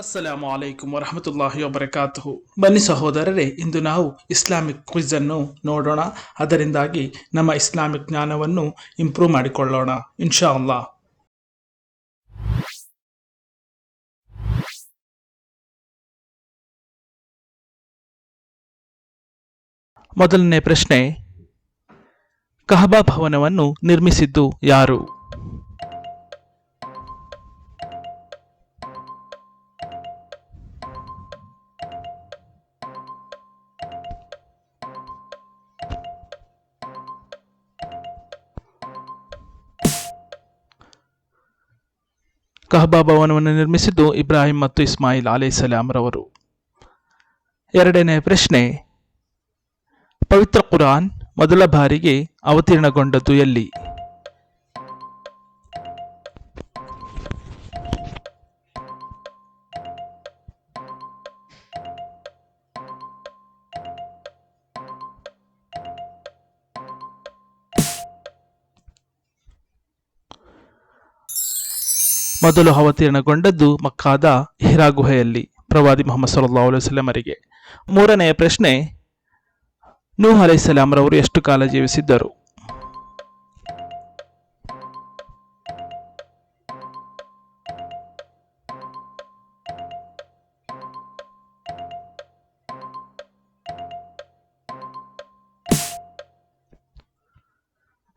ಅಸ್ಸಲಾಮು ಅಲೈಕುಂ ವರಹಮತುಲ್ಲಾಹಿ ವಬರಕಾತುಹು ಬನ್ನಿ ಸಹೋದರರೇ, ಇಂದು ನಾವು ಇಸ್ಲಾಮಿಕ್ ಕ್ವಿಜ್ ಅನ್ನು ನೋಡೋಣ. ಅದರಿಂದಾಗಿ ನಮ್ಮ ಇಸ್ಲಾಮಿಕ್ ಜ್ಞಾನವನ್ನು ಇಂಪ್ರೂವ್ ಮಾಡಿಕೊಳ್ಳೋಣ ಇನ್ಶಾ ಅಲ್ಲಾ ಮೊದಲನೇ ಪ್ರಶ್ನೆ, ಕಹಬಾ ಭವನವನ್ನು ನಿರ್ಮಿಸಿದ್ದು ಯಾರು? ಕಹಬಾ ಭವನವನ್ನು ನಿರ್ಮಿಸಿದ್ದು ಇಬ್ರಾಹಿಂ ಮತ್ತು ಇಸ್ಮಾಯಿಲ್ ಅಲೈಹಿಸ್ಸಲಾಂ ರವರು. ಎರಡನೇ ಪ್ರಶ್ನೆ, ಪವಿತ್ರ ಕುರಾನ್ ಮೊದಲ ಬಾರಿಗೆ ಅವತೀರ್ಣಗೊಂಡದ್ದು ಎಲ್ಲಿ? ಮೊದಲು ಅವತೀರ್ಣಗೊಂಡದ್ದು ಮಕ್ಕಾದ ಹಿರಾ ಗುಹೆಯಲ್ಲಿ, ಪ್ರವಾದಿ ಮೊಹಮ್ಮದ್ ಸಲ್ಲಾ ಅಲೈವಲ್ಲಮರಿಗೆ ಮೂರನೆಯ ಪ್ರಶ್ನೆ, ನೂಹ್ ರವರು ಎಷ್ಟು ಕಾಲ ಜೀವಿಸಿದ್ದರು?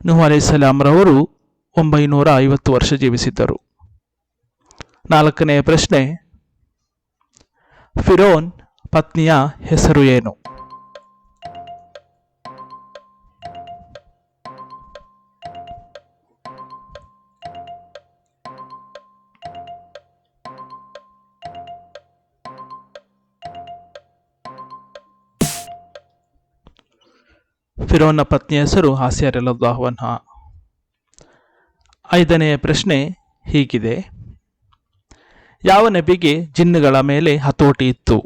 ನೂಹ್ ಅಲೈಹಿಸ್ಸಲಾಂ ರವರು ಒಂಬೈನೂರ ಐವತ್ತು ವರ್ಷ ಜೀವಿಸಿದ್ದರು. ನಾಲ್ಕನೆಯ ಪ್ರಶ್ನೆ. ಫಿರೋನ್ ಪತ್ನಿಯ ಹೆಸರು ಏನು? ಫಿರೋನ್ನ ಪತ್ನಿಯ ಹೆಸರು ಹಾಸ್ಯರೆಲ್ಲ ಅನ್ಹಾ ಐದನೆಯ ಪ್ರಶ್ನೆ ಹೀಗಿದೆ. ಯಾವ ನಬಿಗೆ ಜಿನ್ನುಗಳ ಮೇಲೆ ಹತೋಟಿ ಇತ್ತು?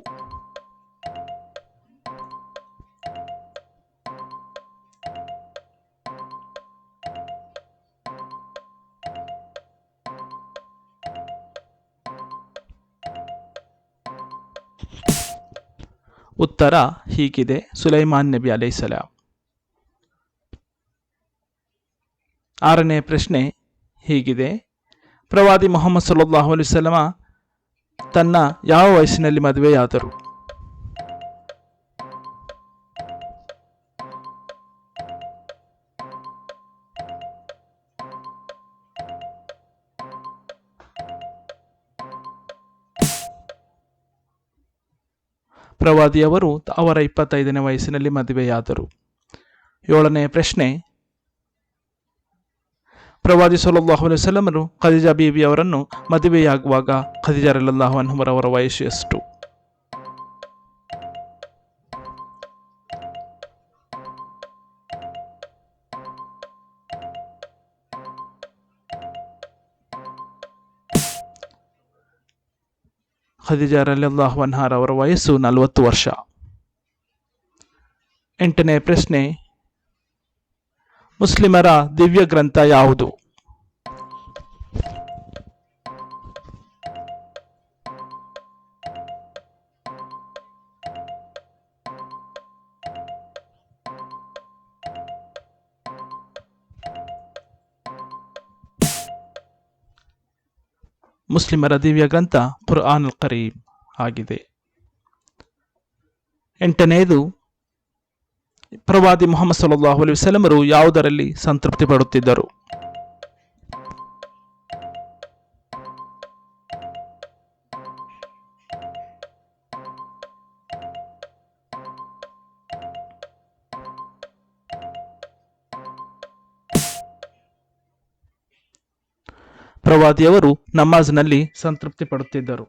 ಉತ್ತರ ಹೀಗಿದೆ, ಸುಲೈಮಾನ್ ನಬಿ ಅಲೈಸಲಾಂ ಆರನೇ ಪ್ರಶ್ನೆ ಹೀಗಿದೆ, ಪ್ರವಾದಿ ಮೊಹಮ್ಮದ್ ಸಲ್ಲಾಹು ಅಲೈವಲ್ಲಮ ತನ್ನ ಯಾವ ವಯಸ್ಸಿನಲ್ಲಿ ಮದುವೆಯಾದರು? ಪ್ರವಾದಿಯವರು ಅವರ ಇಪ್ಪತ್ತೈದನೇ ವಯಸ್ಸಿನಲ್ಲಿ ಮದುವೆಯಾದರು. ಏಳನೆಯ ಪ್ರಶ್ನೆ ಪ್ರವಾದಿ ಸೊಲ್ಲಾಹು ಅಲೈವಲ್ಲಮರು ಖದೀಜಾ ಬೀಬಿ ಅವರನ್ನು ಮದುವೆಯಾಗುವಾಗ ಖದೀಜಾ ರಲ್ಲಾಹು ಅವರ ವಯಸ್ಸು ಎಷ್ಟು? ಖದೀಜಾ ರಲ್ಲಾಹು ಅನ್ಹಾರ್ ಅವರ ವಯಸ್ಸು ನಲವತ್ತು ವರ್ಷ. ಎಂಟನೇ ಪ್ರಶ್ನೆ, ಮುಸ್ಲಿಮರ ದಿವ್ಯ ಗ್ರಂಥ ಯಾವುದು? ಮುಸ್ಲಿಮರ ದಿವ್ಯ ಗ್ರಂಥ ಖುರ್ಆನ್ ಅಲ್ ಕರೀಂ ಆಗಿದೆ. ಎಂಟನೆಯದು ಪ್ರವಾದಿ ಮೊಹಮ್ಮದ್ ಸಲ್ಲಾಹು ಅಲೈಹಿ ವಸಲಮರು ಯಾವುದರಲ್ಲಿ ಸಂತೃಪ್ತಿ ಪಡುತ್ತಿದ್ದರು? ಪ್ರವಾದಿಯವರು ನಮಾಜ್ನಲ್ಲಿ ಸಂತೃಪ್ತಿ ಪಡುತ್ತಿದ್ದರು.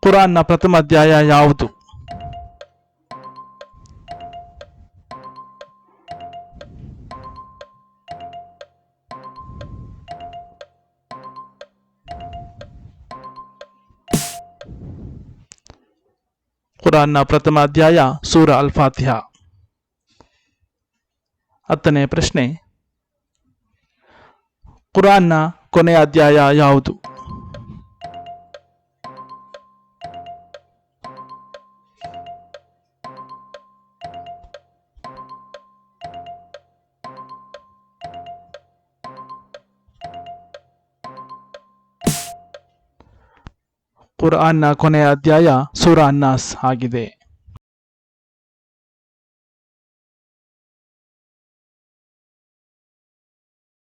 ಕುರಾನ್ನ ಪ್ರಥಮ ಅಧ್ಯಾಯ ಯಾವುದು? ಕುರಾನ್ನ ಪ್ರಥಮ ಅಧ್ಯಾಯ ಸೂರ ಅಲ್ ಫಾತಿಹ ಹತ್ತನೇ ಪ್ರಶ್ನೆ ಕುರಾನ್ನ ಕೊನೆಯ ಅಧ್ಯಾಯ ಯಾವುದು ಕುರ್ಆನ್ನ ಕೊನೆಯ ಅಧ್ಯಾಯ ಸೂರಾ ಅನ್ನಾಸ್ ಆಗಿದೆ.